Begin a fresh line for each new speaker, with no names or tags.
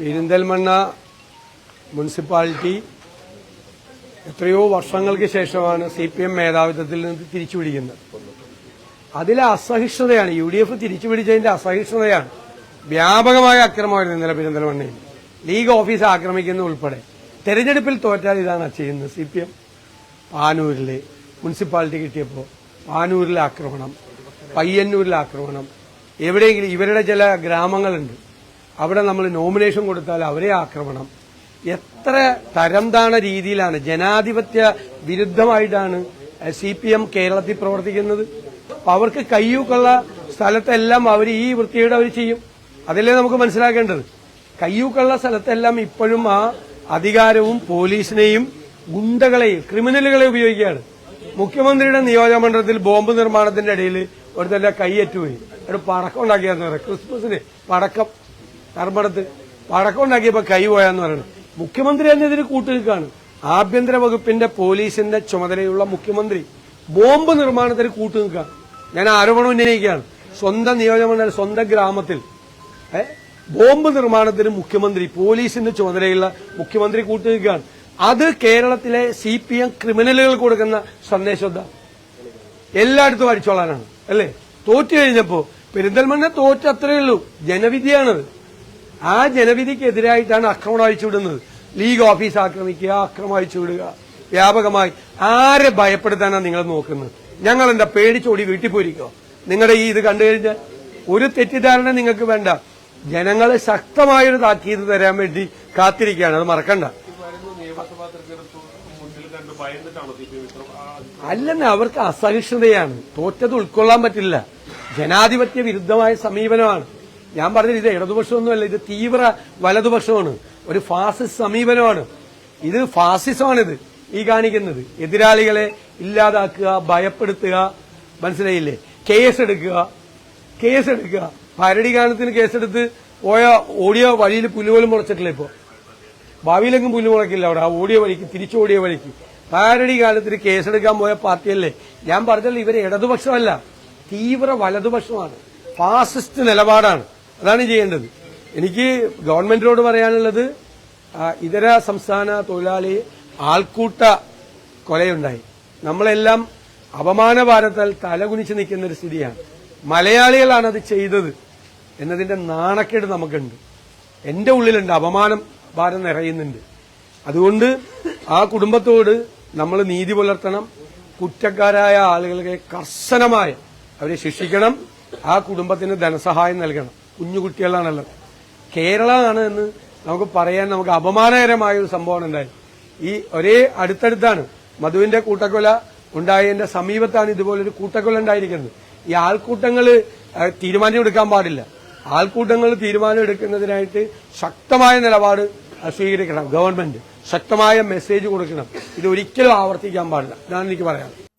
Perinthalmanna municipality എത്രയോ വർഷങ്ങൾക്ക് ശേഷമാണ് സി പി എം മേധാവിത്വത്തിൽ നിന്ന് തിരിച്ചുപിടിക്കുന്നത്. അതിലെ അസഹിഷ്ണുതയാണ് യു ഡി എഫ് തിരിച്ചുപിടിച്ചതിന്റെ അസഹിഷ്ണുതയാണ് വ്യാപകമായ അക്രമമായിരുന്നു ഇന്നലെ പെരിന്തൽമണ്ണയിൽ. ലീഗ് ഓഫീസ് ആക്രമിക്കുന്ന ഉൾപ്പെടെ. തെരഞ്ഞെടുപ്പിൽ തോറ്റാൽ ഇതാണ് ചെയ്യുന്നത് സി പി എം പാനൂരിലെ മുനിസിപ്പാലിറ്റി കിട്ടിയപ്പോൾ പാനൂരിലെ ആക്രമണം പയ്യന്നൂരിലെ ആക്രമണം എവിടെയെങ്കിലും ഇവരുടെ ചില ഗ്രാമങ്ങളുണ്ട്. അവിടെ നമ്മൾ നോമിനേഷൻ കൊടുത്താൽ അവരെ ആക്രമണം. എത്ര തരംതാണ രീതിയിലാണ് ജനാധിപത്യ വിരുദ്ധമായിട്ടാണ് സി പി എം കേരളത്തിൽ പ്രവർത്തിക്കുന്നത്. അവർക്ക് കയ്യൂക്കുള്ള സ്ഥലത്തെല്ലാം അവർ ഈ വൃത്തിയുടെ അവർ ചെയ്യും. അതല്ലേ നമുക്ക് മനസ്സിലാക്കേണ്ടത്? കയ്യൂക്കുള്ള സ്ഥലത്തെല്ലാം ഇപ്പോഴും ആ അധികാരവും പോലീസിനെയും ഗുണ്ടകളെയും ക്രിമിനലുകളെ ഉപയോഗിക്കുകയാണ്. മുഖ്യമന്ത്രിയുടെ നിയോജകമണ്ഡലത്തിൽ ബോംബ് നിർമ്മാണത്തിന്റെ ഇടയിൽ ഒരുത്തന്റെ കൈയേറ്റുപോയി ഒരു പടക്കം ഉണ്ടാക്കിയാന്ന് പറയാം ക്രിസ്മസിന് പടക്കം. ധർമ്മടത്ത് പടക്കമുണ്ടാക്കിയപ്പോ കൈ പോയാന്ന് പറയുന്നത് മുഖ്യമന്ത്രി തന്നെ ഇതിന് കൂട്ടുനിൽക്കാണ്. ആഭ്യന്തര വകുപ്പിന്റെ പോലീസിന്റെ ചുമതലയുള്ള മുഖ്യമന്ത്രി ബോംബ് നിർമ്മാണത്തിന് കൂട്ടുനിൽക്കാണ്. ഞാൻ ആരോപണം ഉന്നയിക്കുകയാണ്. സ്വന്തം നിയോജകമണ്ഡലം സ്വന്തം ഗ്രാമത്തിൽ. ബോംബ് നിർമ്മാണത്തിന് മുഖ്യമന്ത്രി പോലീസിന്റെ ചുമതലയുള്ള മുഖ്യമന്ത്രി കൂട്ടുനിൽക്കുകയാണ്. അത് കേരളത്തിലെ സി പി എം ക്രിമിനലുകൾ കൊടുക്കുന്ന സന്ദേശം എല്ലായിടത്തും അടിച്ചോളാനാണ്. അല്ലേ? തോറ്റു കഴിഞ്ഞപ്പോ പെരിന്തൽമണ്ണ തോറ്റ അത്രയേ ഉള്ളൂ. ജനവിധിയാണത്. ആ ജനവിധിക്കെതിരായിട്ടാണ് ആക്രമണം അഴിച്ചുവിടുന്നത്. ലീഗ് ഓഫീസ് ആക്രമിക്കുക അക്രമം അഴിച്ചുവിടുക. വ്യാപകമായി ആരെ ഭയപ്പെടുത്താനാണ് നിങ്ങൾ നോക്കുന്നത്? ഞങ്ങൾ എന്താ പേടിച്ചോടി വീട്ടിൽ പോയിരിക്കോ? നിങ്ങളുടെ ഈ ഇത് കണ്ടു കഴിഞ്ഞാൽ ഒരു തെറ്റിദ്ധാരണ നിങ്ങൾക്ക് വേണ്ട. ജനങ്ങളെ ശക്തമായൊരു താക്കീത് തരാൻ വേണ്ടി കാത്തിരിക്കുകയാണ്. അത് മറക്കണ്ട. അല്ലെന്ന് അവർക്ക് അസഹിഷ്ണുതയാണ്. തോറ്റത് ഉൾക്കൊള്ളാൻ പറ്റില്ല. ജനാധിപത്യ വിരുദ്ധമായ സമീപനമാണ്. ഞാൻ പറഞ്ഞത് ഇത് ഇടതുപക്ഷമൊന്നുമല്ല ഇത് തീവ്ര വലതുപക്ഷമാണ്. ഒരു ഫാസിസ്റ്റ് സമീപനമാണ്. ഇത് ഫാസിസമാണിത് ഈ കാണിക്കുന്നത്. എതിരാളികളെ ഇല്ലാതാക്കുക ഭയപ്പെടുത്തുക മനസ്സിലായില്ലേ? കേസ് എടുക്കുക കേസ് എടുക്കുക ഭരണീകാരണത്തിന് കേസെടുത്ത് പോയ ഓടിയ വഴിയിൽ പുല്ലുപോലും മുളച്ചിട്ടില്ല ഇപ്പോ. ഭാവിയിലെങ്കിലും പുല്ല് മുളക്കില്ല അവിടെ. ആ ഓടിയ വഴിക്ക് തിരിച്ചോടിയ വഴിക്ക്. പാരടി കാലത്തിന് കേസെടുക്കാൻ പോയ പാർട്ടിയല്ലേ? ഞാൻ പറഞ്ഞല്ലോ ഇവരെ ഇടതുപക്ഷമല്ല തീവ്ര വലതുപക്ഷമാണ്. ഫാസിസ്റ്റ് നിലപാടാണ്. അതാണ് ചെയ്യേണ്ടത്. എനിക്ക് ഗവൺമെന്റിനോട് പറയാനുള്ളത് ഇതര സംസ്ഥാന തൊഴിലാളി ആൾക്കൂട്ട കൊലയുണ്ടായി. നമ്മളെല്ലാം അപമാന ഭാരത്താൽ തലകുനിച്ച് നിൽക്കുന്ന ഒരു സ്ഥിതിയാണ്. മലയാളികളാണ് അത് ചെയ്തത് എന്നതിന്റെ നാണക്കേട് നമുക്കുണ്ട്. എന്റെ ഉള്ളിലുണ്ട് അപമാനം ഭാരം നിറയുന്നുണ്ട്. അതുകൊണ്ട് ആ കുടുംബത്തോട് നമ്മൾ നീതി പുലർത്തണം. കുറ്റക്കാരായ ആളുകളെ കർശനമായ അവരെ ശിക്ഷിക്കണം. ആ കുടുംബത്തിന് ധനസഹായം നൽകണം. കുഞ്ഞുകുട്ടികളാണുള്ളത് കേരളമാണ് എന്ന് നമുക്ക് പറയാൻ നമുക്ക് അപമാനകരമായ ഒരു സംഭവം ഉണ്ടായി ഈ ഒരേ അടുത്തടുത്താണ് മധുവിന്റെ കൂട്ടക്കൊല ഉണ്ടായതിന്റെ സമീപത്താണ് ഇതുപോലൊരു കൂട്ടക്കൊല ഉണ്ടായിരിക്കുന്നത്. ഈ ആൾക്കൂട്ടങ്ങൾ തീരുമാനം എടുക്കാൻ പാടില്ല. ആൾക്കൂട്ടങ്ങൾ തീരുമാനം എടുക്കുന്നതിനായിട്ട് ശക്തമായ നിലപാട് സ്വീകരിക്കണം. ഗവൺമെന്റ് ശക്തമായ മെസ്സേജ് കൊടുക്കണം. ഇത് ഒരിക്കലും ആവർത്തിക്കാൻ പാടില്ല. ഇതാണ് എനിക്ക് പറയാം